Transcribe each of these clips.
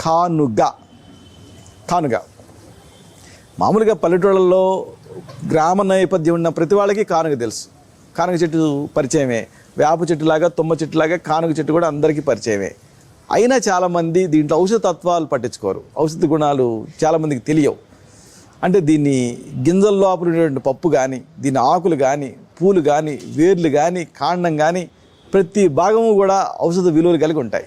కానుగ. కానుగ. మామూలుగా పల్లెటూళ్ళల్లో గ్రామ నేపథ్యం ఉన్న ప్రతి వాళ్ళకి కానుగ తెలుసు. కానుగ చెట్టు పరిచయమే. వేప చెట్టులాగా తుమ్మ చెట్టులాగా కానుగ చెట్టు కూడా అందరికీ పరిచయమే. అయినా చాలామంది దీంట్లో ఔషధ తత్వాలు పట్టించుకోరు. ఔషధ గుణాలు చాలామందికి తెలియవు. అంటే దీన్ని గింజల లోపల ఉండేటువంటి పప్పు కానీ దీని ఆకులు కానీ పూలు కానీ వేర్లు కానీ కాండం కానీ ప్రతి భాగము కూడా ఔషధ విలువలు కలిగి ఉంటాయి.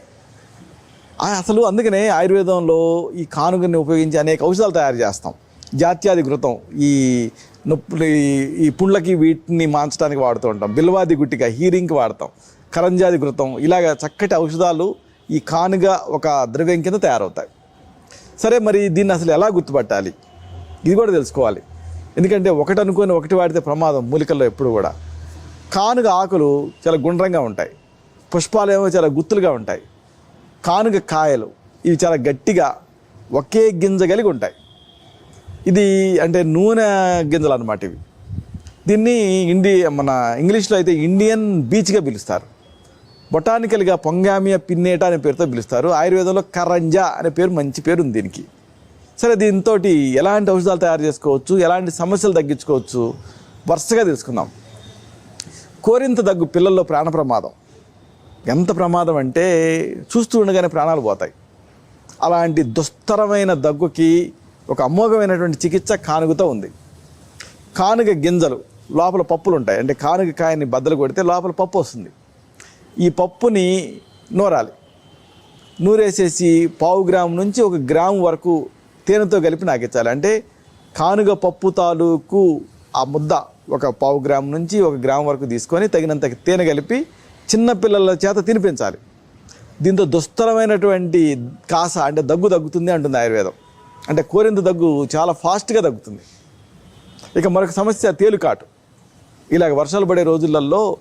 అసలు అందుకనే ఆయుర్వేదంలో ఈ కానుగని ఉపయోగించి అనేక ఔషధాలు తయారు చేస్తాం. జాత్యాది ఘృతం ఈ నొప్పులు ఈ- ఈ పుండ్లకి వీటిని మాంచడానికి వాడుతూ ఉంటాం. బిల్వాది గుట్టిగా హీరింగ్కి వాడతాం. కరంజాది ఘృతం ఇలాగ చక్కటి ఔషధాలు ఈ కానుగ ఒక ద్రవ్యం కింద తయారవుతాయి. సరే మరి దీన్ని అసలు ఎలా గుర్తుపట్టాలి? ఇది కూడా తెలుసుకోవాలి. ఎందుకంటే ఒకటి అనుకొని ఒకటి వాడితే ప్రమాదం మూలికల్లో ఎప్పుడు కూడా. కానుగ ఆకులు చాలా గుండ్రంగా ఉంటాయి. పుష్పాలేమో చాలా గుత్తులుగా ఉంటాయి. కానుగ కాయలు. ఇవి చాలా గట్టిగా ఒకే గింజ కలిగి ఉంటాయి. ఇది అంటే నూనె గింజలు అనమాట ఇవి. దీన్ని ఇండి మన ఇంగ్లీష్లో అయితే ఇండియన్ బీచ్గా పిలుస్తారు. బొటానికల్గా పొంగామియా పిన్నేట అనే పేరుతో పిలుస్తారు. ఆయుర్వేదంలో కరంజా అనే పేరు మంచి పేరు ఉంది దీనికి. సరే దీంతో ఎలాంటి ఔషధాలు తయారు చేసుకోవచ్చు? ఎలాంటి సమస్యలు తగ్గించుకోవచ్చు? వరుసగా తెలుసుకుందాం. కోరింత దగ్గు పిల్లల్లో ప్రాణ ప్రమాదం ఎంత ప్రమాదం అంటే చూస్తూ ఉండగానే ప్రాణాలు పోతాయి. అలాంటి దుస్తరమైన దగ్గుకి ఒక అమోఘమైనటువంటి చికిత్స కానుగతో ఉంది. కానుగ గింజలు లోపల పప్పులు ఉంటాయి అంటే కానుగ కాయని బద్దలు కొడితే లోపల పప్పు వస్తుంది. ఈ పప్పుని నూరాలి. నూరేసేసి పావు గ్రాము నుంచి ఒక గ్రాము వరకు తేనెతో కలిపి నాకించాలి అంటే కానుగ పప్పు తాలూకు ఆ ముద్ద ఒక పావు గ్రాము నుంచి ఒక గ్రాము వరకు తీసుకొని తగినంత తేనె కలిపి చిన్నపిల్లల చేత తినిపించాలి. దీంతో దుస్తరమైనటువంటి కాస అంటే దగ్గు తగ్గుతుంది అంటుంది ఆయుర్వేదం. అంటే కోరింత దగ్గు చాలా ఫాస్ట్గా తగ్గుతుంది. ఇక మరొక సమస్య తేలుకాటు ఇలాగ వర్షాలు పడే రోజులలో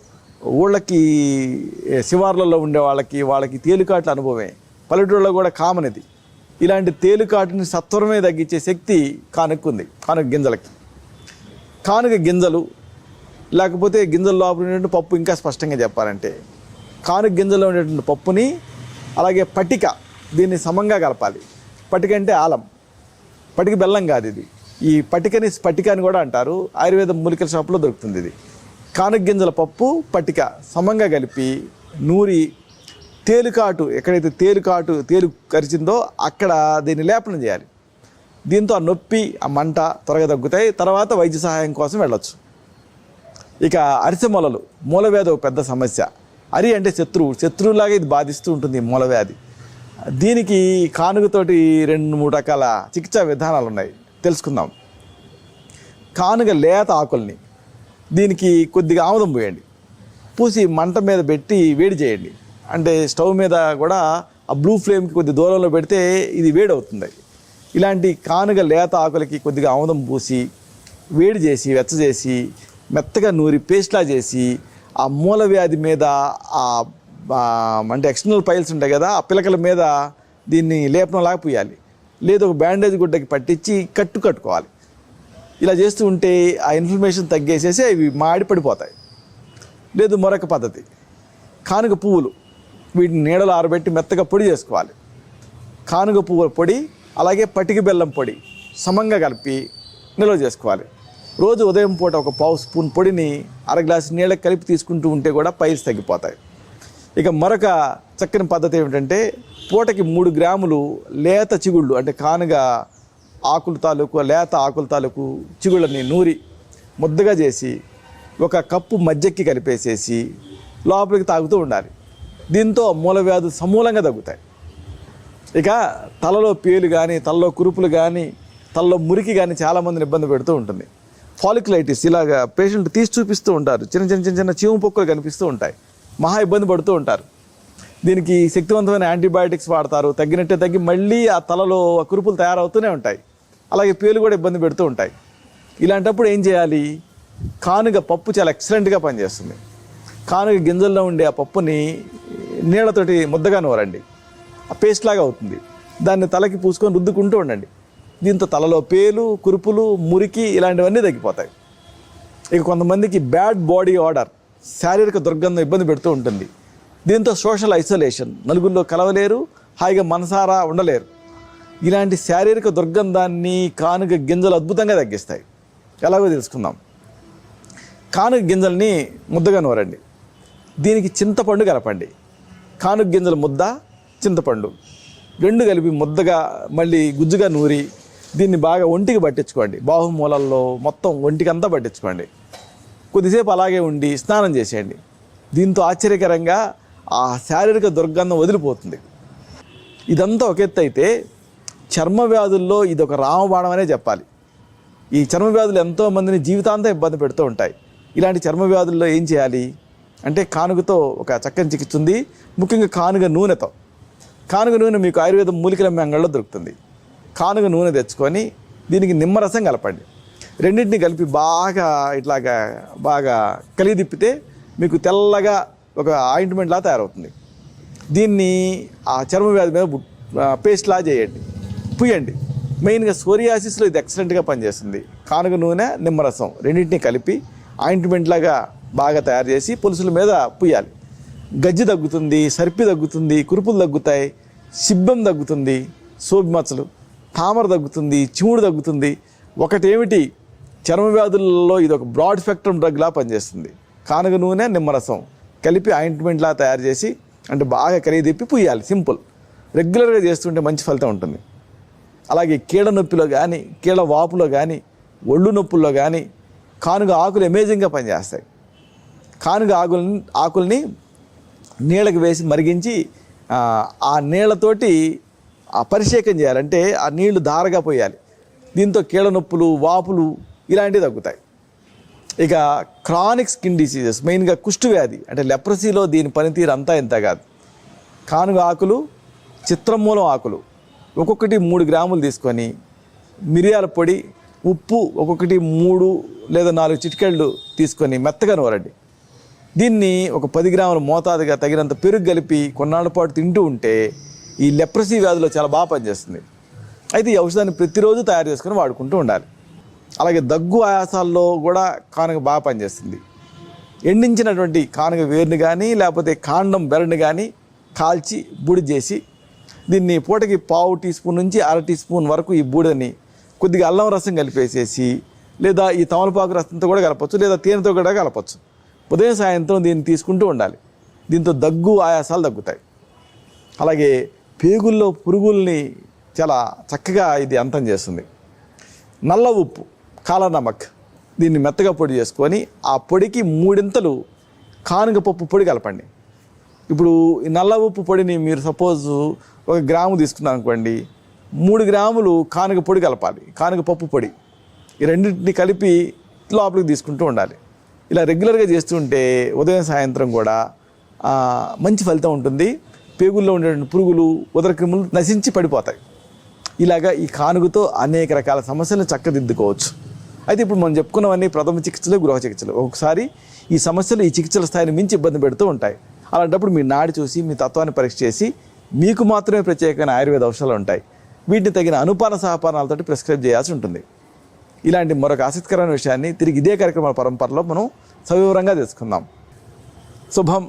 ఊళ్ళకి శివార్లలో ఉండే వాళ్ళకి వాళ్ళకి తేలికాట్ల అనుభవమే. పల్లెటూళ్ళలో కూడా కామన్ ఇది. ఇలాంటి తేలికాటుని సత్వరమే తగ్గించే శక్తి కానుక్కుంది. కానుక గింజలకి. కానుక గింజలు లేకపోతే గింజల లోపల ఉండేటువంటి పప్పు ఇంకా స్పష్టంగా చెప్పాలంటే. కానుక గింజలో ఉండేటువంటి పప్పుని అలాగే పటిక దీన్ని సమంగా కలపాలి. పటిక అంటే ఆలం. పటిక బెల్లం కాదు ఇది. ఈ పటికని స్పటిక అని కూడా అంటారు. ఆయుర్వేద మూలికల షాప్లో దొరుకుతుంది ఇది. కానుక గింజల పప్పు పటిక సమంగా కలిపి నూరి తేలికాటు ఎక్కడైతే తేలికాటు తేలు కరిచిందో అక్కడ దీన్ని లేపనం చేయాలి. దీంతో ఆ నొప్పి ఆ మంట త్వరగా తగ్గుతాయి. తర్వాత వైద్య సహాయం కోసం వెళ్ళొచ్చు. ఇక అరిసె మొలలు మూలవ్యాధి ఒక పెద్ద సమస్య. అరి అంటే శత్రువు శత్రువులాగా ఇది బాధిస్తూ ఉంటుంది మూలవ్యాధి దీనికి కానుగతోటి రెండు మూడు రకాల చికిత్సా విధానాలు ఉన్నాయి. తెలుసుకుందాం. కానుగ లేత ఆకుల్ని దీనికి కొద్దిగా ఆముదం పోయండి. పూసి మంట మీద పెట్టి వేడి చేయండి. అంటే స్టవ్ మీద కూడా ఆ బ్లూ ఫ్లేమ్కి కొద్ది దూరంలో పెడితే ఇది వేడి అవుతుంది ఇలాంటి కానుగ లేత ఆకులకి కొద్దిగా ఆముదం పూసి వేడి చేసి వెచ్చ చేసి మెత్తగా నూరి పేస్ట్లా చేసి ఆ మూల వ్యాధి మీద ఆ అంటే ఎక్స్టర్నల్ పైల్స్ ఉంటాయి కదా ఆ పిలకల మీద దీన్ని లేపనంలాగా పూయాలి. లేదు ఒక బ్యాండేజ్ గుడ్డకి పట్టించి కట్టు కట్టుకోవాలి. ఇలా చేస్తూ ఉంటే ఆ ఇన్ఫ్లమేషన్ తగ్గేసేసి అవి మాడి పడిపోతాయి. లేదు మరొక పద్ధతి. కానుగ పువ్వులు. వీటిని నీడలో ఆరబెట్టి మెత్తగా పొడి చేసుకోవాలి. కానుగ పువ్వుల పొడి అలాగే పటిక బెల్లం పొడి సమంగా కలిపి నిల్వ చేసుకోవాలి. రోజు ఉదయం పూట ఒక పావు స్పూన్ పొడిని అర గ్లాసు నీళ్ళకి కలిపి తీసుకుంటూ ఉంటే కూడా పైల్స్ తగ్గిపోతాయి. ఇక మరొక చక్కని పద్ధతి ఏమిటంటే పూటకి మూడు గ్రాములు లేత చిగుళ్ళు అంటే కానుగా ఆకుల తాలూకు లేత ఆకుల తాలూకు చిగుళ్ళని నూరి ముద్దగా చేసి ఒక కప్పు మజ్జక్కి కలిపేసేసి లోపలికి తాగుతూ ఉండాలి. దీంతో మూలవ్యాధులు సమూలంగా తగ్గుతాయి. ఇక తలలో పేలు కానీ తలలో కురుపులు కానీ తలలో మురికి కానీ చాలామందిని ఇబ్బంది పెడుతూ ఉంటుంది. ఫాలిక్యులైటిస్ ఇలాగా పేషెంట్ తీసి చూపిస్తూ ఉంటారు. చిన్న చిన్న చిన్న చిన్న చీము పొక్కులు కనిపిస్తూ ఉంటాయి. మహా ఇబ్బంది పడుతూ ఉంటారు. దీనికి శక్తివంతమైన యాంటీబయాటిక్స్ వాడతారు. తగ్గినట్టే తగ్గి మళ్ళీ ఆ తలలో ఆ కురుపులు తయారవుతూనే ఉంటాయి. అలాగే పేలు కూడా ఇబ్బంది పెడుతూ ఉంటాయి. ఇలాంటప్పుడు ఏం చేయాలి? కానుగ పప్పు చాలా ఎక్సలెంట్గా పనిచేస్తుంది. కానుగ గింజల్లో ఉండే ఆ పప్పుని నీళ్ళతోటి ముద్దగా నూరండి. ఆ పేస్ట్ లాగా అవుతుంది. దాన్ని తలకి పూసుకొని రుద్దుకుంటూ ఉండండి. దీంతో తలలో పేలు కురుపులు మురికి ఇలాంటివన్నీ తగ్గిపోతాయి. ఇక కొంతమందికి బ్యాడ్ బాడీ ఆర్డర్ శారీరక దుర్గంధం ఇబ్బంది పెడుతూ ఉంటుంది. దీంతో సోషల్ ఐసోలేషన్ నలుగురిలో కలవలేరు హాయిగా మనసారా ఉండలేరు. ఇలాంటి శారీరక దుర్గంధాన్ని కానుక గింజలు అద్భుతంగా తగ్గిస్తాయి. ఎలాగో తెలుసుకుందాం. కానుక గింజల్ని ముద్దగా నూరండి. దీనికి చింతపండు కలపండి. కానుక గింజల ముద్ద చింతపండు. రెండు కలిపి ముద్దగా మళ్ళీ గుజ్జుగా నూరి దీన్ని బాగా ఒంటికి పట్టించుకోండి. బాహుమూలల్లో మొత్తం ఒంటికంతా పట్టించుకోండి. కొద్దిసేపు అలాగే ఉండి స్నానం చేసేయండి. దీంతో ఆశ్చర్యకరంగా ఆ శారీరక దుర్గంధం వదిలిపోతుంది. ఇదంతా ఒక ఎత్తు అయితే చర్మ వ్యాధుల్లో ఇది ఒక రామబాణం అనే చెప్పాలి. ఈ చర్మ వ్యాధులు ఎంతో మందిని జీవితాంతం ఇబ్బంది పెడుతూ ఉంటాయి. ఇలాంటి చర్మ వ్యాధుల్లో ఏం చేయాలి? అంటే కానుగతో ఒక చక్కని చికిత్స ఉంది. ముఖ్యంగా కానుగ నూనెతో. కానుగ నూనె మీకు ఆయుర్వేదం మూలికల అంగళ్ళలో దొరుకుతుంది. కానుగ నూనె తెచ్చుకొని దీనికి నిమ్మరసం కలపండి. రెండింటిని కలిపి బాగా ఇట్లాగా బాగా కలిగి తిప్పితే మీకు తెల్లగా ఒక ఆయింట్మెంట్లా తయారవుతుంది. దీన్ని ఆ చర్మ వ్యాధి మీద పేస్ట్లా పేస్ట్ చేయండి. పుయ్యండి. మెయిన్గా సోరియాసిస్లో ఇది ఎక్సలెంట్గా పనిచేస్తుంది. కానుగ నూనె నిమ్మరసం రెండింటిని కలిపి ఆయింట్మెంట్ లాగా బాగా తయారు చేసి పులుసుల మీద పుయ్యాలి. గజ్జి తగ్గుతుంది సర్పి తగ్గుతుంది కురుపులు తగ్గుతాయి సిబ్బం తగ్గుతుంది సోబి మచ్చలు తామర తగ్గుతుంది చిముడు తగ్గుతుంది. ఒకటేమిటి? చర్మ వ్యాధులలో ఇది ఒక బ్రాడ్ స్పెక్ట్రమ్ డ్రగ్లా పనిచేస్తుంది. కానుగ నూనె నిమ్మరసం కలిపి ఆయింట్మెంట్లా తయారు చేసి అంటే బాగా కలిగి తిప్పి పుయ్యాలి. సింపుల్. రెగ్యులర్గా చేస్తుంటే మంచి ఫలితం ఉంటుంది. అలాగే కీడ నొప్పిలో కానీ కీడ వాపులో కానీ ఒళ్ళు నొప్పుల్లో కానీ కానుగ ఆకులు అమేజింగ్గా పనిచేస్తాయి. కానుగ ఆకులని ఆకుల్ని నీళ్ళకి వేసి మరిగించి ఆ, నీళ్ళతోటి పరిషేకం చేయాలంటే ఆ నీళ్ళు దారగా పోయాలి. దీంతో కీళ్ళ నొప్పులు వాపులు ఇలాంటివి తగ్గుతాయి. ఇక క్రానిక్ స్కిన్ డిసీజెస్ మెయిన్గా కుష్టు వ్యాధి అంటే లెప్రసీలో దీని పనితీరు అంతా ఇంత కాదు. కానుగ ఆకులు చిత్రమూలం ఆకులు ఒక్కొక్కటి మూడు గ్రాములు తీసుకొని మిరియాల పొడి ఉప్పు ఒక్కొక్కటి మూడు లేదా నాలుగు చిటికెళ్ళు తీసుకొని మెత్తగా నూరండి. దీన్ని ఒక పది గ్రాముల మోతాదుగా తగినంత పెరుగు కలిపి కొన్నాళ్ళ పాటు తింటూ ఉంటే ఈ లెప్రసీ వ్యాధిలో చాలా బాగా పనిచేస్తుంది. అయితే ఈ ఔషధాన్ని ప్రతిరోజు తయారు చేసుకొని వాడుకుంటూ ఉండాలి. అలాగే దగ్గు ఆయాసాల్లో కూడా కానుక బాగా పనిచేస్తుంది. ఎండించినటువంటి కానుక వేరుని కానీ లేకపోతే కాండం బెరని కానీ కాల్చి బూడి చేసి దీన్ని పూటకి పావు టీ స్పూన్ నుంచి అర టీ స్పూన్ వరకు ఈ బూడని కొద్దిగా అల్లం రసం కలిపేసేసి లేదా ఈ తమలపాకు రసంతో కూడా కలపచ్చు లేదా తేనెతో కూడా కలపచ్చు. ఉదయం సాయంత్రం దీన్ని తీసుకుంటూ ఉండాలి. దీంతో దగ్గు ఆయాసాలు తగ్గుతాయి. అలాగే పేగుల్లో పురుగుల్ని చాలా చక్కగా ఇది అంతం చేస్తుంది. నల్ల ఉప్పు కాల నమక్ దీన్ని మెత్తగా పొడి చేసుకొని ఆ పొడికి మూడింతలు కానుగపప్పు పొడి కలపండి. ఇప్పుడు ఈ నల్ల ఉప్పు పొడిని మీరు సపోజ్ ఒక గ్రాము తీసుకున్నాం అనుకోండి మూడు గ్రాములు కానుగ పొడి కలపాలి కానుగ పప్పు పొడి. ఈ రెండింటిని కలిపి లోపలికి తీసుకుంటూ ఉండాలి. ఇలా రెగ్యులర్గా చేస్తుంటే ఉదయం సాయంత్రం కూడా మంచి ఫలితం ఉంటుంది. పేగుల్లో ఉండేటువంటి పురుగులు ఉదరక్రిములు నశించి పడిపోతాయి. ఇలాగా ఈ కానుగుతో అనేక రకాల సమస్యలను చక్కదిద్దుకోవచ్చు. అయితే ఇప్పుడు మనం చెప్పుకున్నవన్నీ ప్రథమ చికిత్సలు గృహ చికిత్సలు. ఒకసారి ఈ సమస్యలు ఈ చికిత్సల స్థాయిని మించి ఇబ్బంది పెడుతూ ఉంటాయి. అలాంటప్పుడు మీ నాడి చూసి మీ తత్వాన్ని పరీక్ష చేసి మీకు మాత్రమే ప్రత్యేకమైన ఆయుర్వేద ఔషధాలు ఉంటాయి. వీటిని తగిన అనుపాన సహపానాలతో ప్రిస్క్రైబ్ చేయాల్సి ఉంటుంది. ఇలాంటి మరొక ఆసక్తికరమైన విషయాన్ని తిరిగి ఇదే కార్యక్రమాల పరంపరలో మనం సవివరంగా తెలుసుకుందాం. శుభం.